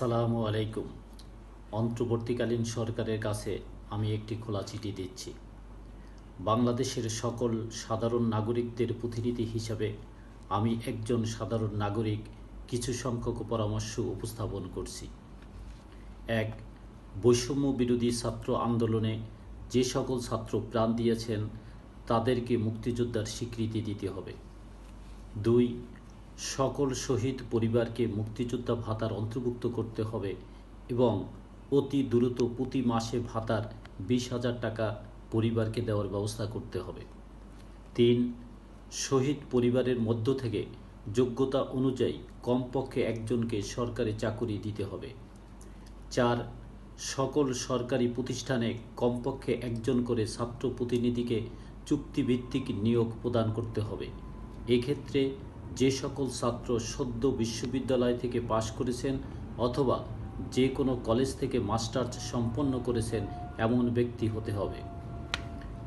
আসসালামু আলাইকুম। অন্তর্বর্তীকালীন সরকারের কাছে আমি একটি খোলা চিঠি দিচ্ছি। বাংলাদেশের সকল সাধারণ নাগরিকদের প্রতিনিধি হিসাবে আমি একজন সাধারণ নাগরিক কিছু সংখ্যক পরামর্শ উপস্থাপন করছি। এক, বৈষম্য বিরোধী ছাত্র আন্দোলনে যে সকল ছাত্র প্রাণ দিয়েছেন, তাদেরকে মুক্তিযোদ্ধার স্বীকৃতি দিতে হবে। দুই সকল শহীদ পরিবারকে মুক্তিযোদ্ধা ভাতার অন্তর্ভুক্ত করতে হবে এবং অতি দ্রুত প্রতি মাসে ভাতার বিশ হাজার টাকা পরিবারকে দেওয়ার ব্যবস্থা করতে হবে। তিন, শহীদ পরিবারের মধ্য থেকে যোগ্যতা অনুযায়ী কমপক্ষে একজনকে সরকারি চাকুরি দিতে হবে। চার, সকল সরকারি প্রতিষ্ঠানে কমপক্ষে একজন করে ছাত্র প্রতিনিধিকে চুক্তিভিত্তিক নিয়োগ প্রদান করতে হবে। এক্ষেত্রে যে সকল ছাত্র সদ্য বিশ্ববিদ্যালয় থেকে পাশ করেছেন অথবা যে কোনো কলেজ থেকে মাস্টার্স সম্পন্ন করেছেন এমন ব্যক্তি হতে হবে।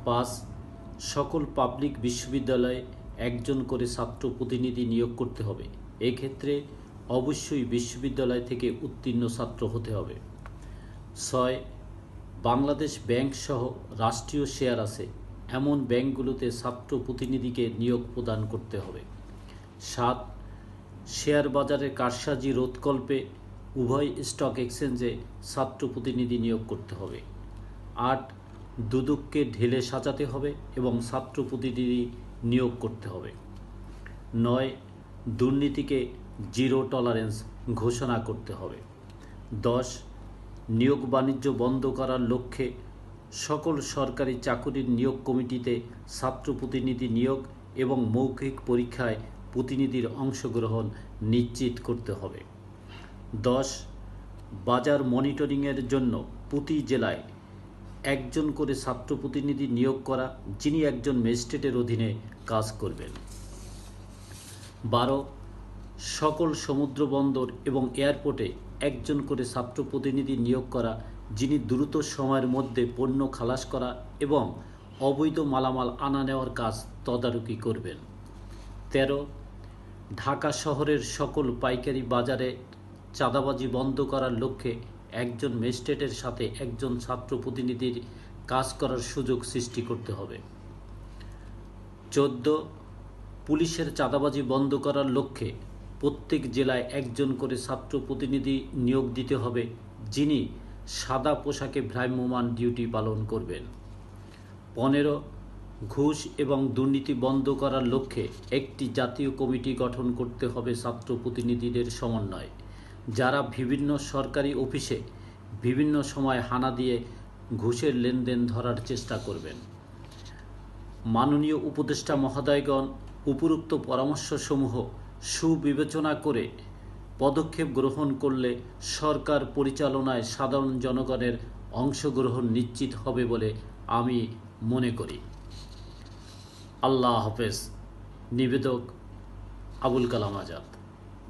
পাঁচ, সকল পাবলিক বিশ্ববিদ্যালয়ে একজন করে ছাত্র প্রতিনিধি নিয়োগ করতে হবে। এক্ষেত্রে অবশ্যই বিশ্ববিদ্যালয় থেকে উত্তীর্ণ ছাত্র হতে হবে। ছয়, বাংলাদেশ ব্যাংক সহ রাষ্ট্রীয় শেয়ার আছে। এমন ব্যাংকগুলোতে ছাত্র প্রতিনিধিকে নিয়োগ প্রদান করতে হবে। সাত শেয়ার বাজারের কারসাজি রোধকল্পে উভয় স্টক এক্সচেঞ্জে ছাত্র প্রতিনিধি নিয়োগ করতে হবে। আট, দুদককে ঢেলে সাজাতে হবে এবং ছাত্র প্রতিনিধি নিয়োগ করতে হবে। নয়, দুর্নীতিকে জিরো টলারেন্স ঘোষণা করতে হবে। দশ, নিয়োগ বাণিজ্য বন্ধ করার লক্ষ্যে সকল সরকারি চাকুরির নিয়োগ কমিটিতে ছাত্র প্রতিনিধি নিয়োগ এবং মৌখিক পরীক্ষায় প্রতিনিধির অংশগ্রহণ নিশ্চিত করতে হবে। দশ, বাজার মনিটরিংয়ের জন্য প্রতি জেলায় একজন করে ছাত্র প্রতিনিধি নিয়োগ করা, যিনি একজন ম্যাজিস্ট্রেটের অধীনে কাজ করবেন। বারো, সকল সমুদ্র বন্দর এবং এয়ারপোর্টে একজন করে ছাত্র প্রতিনিধি নিয়োগ করা, যিনি দ্রুত সময়ের মধ্যে পণ্য খালাস করা এবং অবৈধ মালামাল আনা নেওয়ার কাজ তদারকি করবেন। তেরো ঢাকা শহরের সকল পাইকারি বাজারে চাঁদাবাজি বন্ধ করার লক্ষ্যে একজন ম্যাজিস্ট্রেটের সাথে একজন ছাত্র প্রতিনিধির কাজ করার সুযোগ সৃষ্টি করতে হবে। চোদ্দ, পুলিশের চাঁদাবাজি বন্ধ করার লক্ষ্যে প্রত্যেক জেলায় একজন করে ছাত্র প্রতিনিধি নিয়োগ দিতে হবে, যিনি সাদা পোশাকে ভ্রাম্যমাণ ডিউটি পালন করবেন। পনেরো ঘুষ এবং দুর্নীতি বন্ধ করার লক্ষ্যে একটি জাতীয় কমিটি গঠন করতে হবে ছাত্র প্রতিনিধিদের সমন্বয়। যারা বিভিন্ন সরকারি অফিসে বিভিন্ন সময় হানা দিয়ে ঘুষের লেনদেন ধরার চেষ্টা করবেন। মাননীয় উপদেষ্টা মহোদয়গণ, উপরোক্ত পরামর্শসমূহ সুবিবেচনা করে পদক্ষেপ গ্রহণ করলে সরকার পরিচালনায় সাধারণ জনগণের অংশগ্রহণ নিশ্চিত হবে বলে আমি মনে করি। আল্লাহ হাফেজ নিবেদক আবুল কালাম আজাদ।